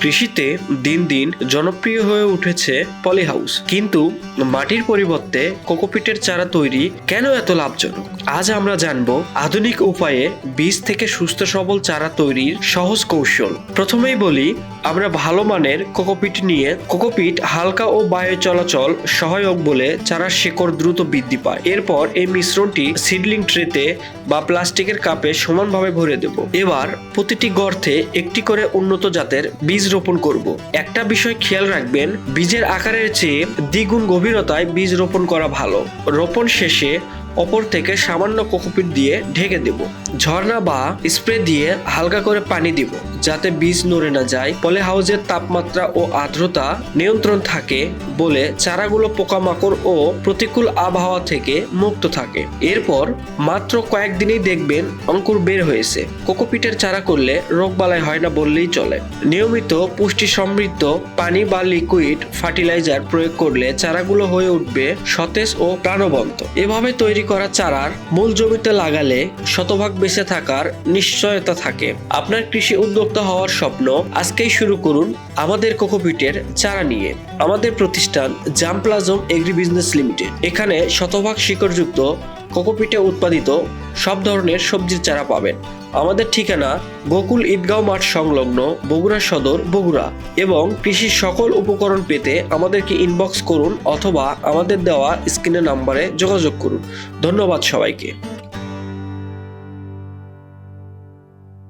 কৃষিতে দিন দিন জনপ্রিয় হয়ে উঠেছে পলিহাউস কিন্তু মাটির পরিবর্তে কোকোপিটের চারা তৈরি কেন এত লাভজনক? আজ আমরা জানব আধুনিক উপায়ে বীজ থেকে সুস্থ সবল চারা তৈরির সহজ কৌশল। প্রথমেই বলি, আমরা ভালো মানের কোকোপিট নিয়ে কোকোপিট হালকা ও বায়ু চলাচল সহায়ক বলে চারার শিকড় দ্রুত বৃদ্ধি পায়। এরপর এই মিশ্রণটি সিডলিং ট্রেতে বা প্লাস্টিকের কাপে সমানভাবে ভরে দেব। এবার প্রতিটি গর্তে একটি করে উন্নত জাতের বীজ রোপণ করব। একটা বিষয় খেয়াল রাখবেন, বীজের আকারের চেয়ে দ্বিগুণ গভীরতায় বীজ রোপণ করা ভালো। রোপণ শেষে অপর থেকে সামান্য কোকোপিট দিয়ে ঢেকে দেব। ঝর্ণা বা স্প্রে দিয়ে হালকা করে পানি দিব, যাতে বীজ নড়ে না যায়। পলি হাউজের তাপমাত্রা ও আর্দ্রতা নিয়ন্ত্রণ থাকে বলে চারাগুলো পোকামাকড় ও প্রতিকূল আবহাওয়া থেকে মুক্ত থাকে। এরপর মাত্র কয়েকদিনেই দেখবেন অঙ্কুর বের হয়েছে। কোকোপিটের চারা করলে রোগবালাই হয় না বললেই চলে। নিয়মিত পুষ্টি সমৃদ্ধ পানি বা লিকুইড ফার্টিলাইজার প্রয়োগ করলে চারাগুলো হয়ে উঠবে সতেজ ও প্রাণবন্ত। এভাবে তৈরি করা চারার মূল জমিতে লাগালে শতভাগ বেঁচে থাকার নিশ্চয়তা থাকে। আপনার কৃষি উদ্যোক্তা হওয়ার স্বপ্ন আজকেই শুরু করুন আমাদের কোকোপিটের চারা নিয়ে। আমাদের প্রতিষ্ঠান জামপ্লাজম এগ্রি বিজনেস লিমিটেড। এখানে শতভাগ শিকড়যুক্ত কোকোপিটে উৎপাদিত সব ধরনের সবজির চারা পাবেন। আমাদের ঠিকানা গোকুল ঈদগাঁও মাঠ সংলগ্ন বগুড়া সদর বগুড়া এবং কৃষির সকল উপকরণ পেতে আমাদেরকে ইনবক্স করুন অথবা আমাদের দেওয়া স্ক্রিনের নাম্বারে যোগাযোগ করুন। ধন্যবাদ সবাইকে।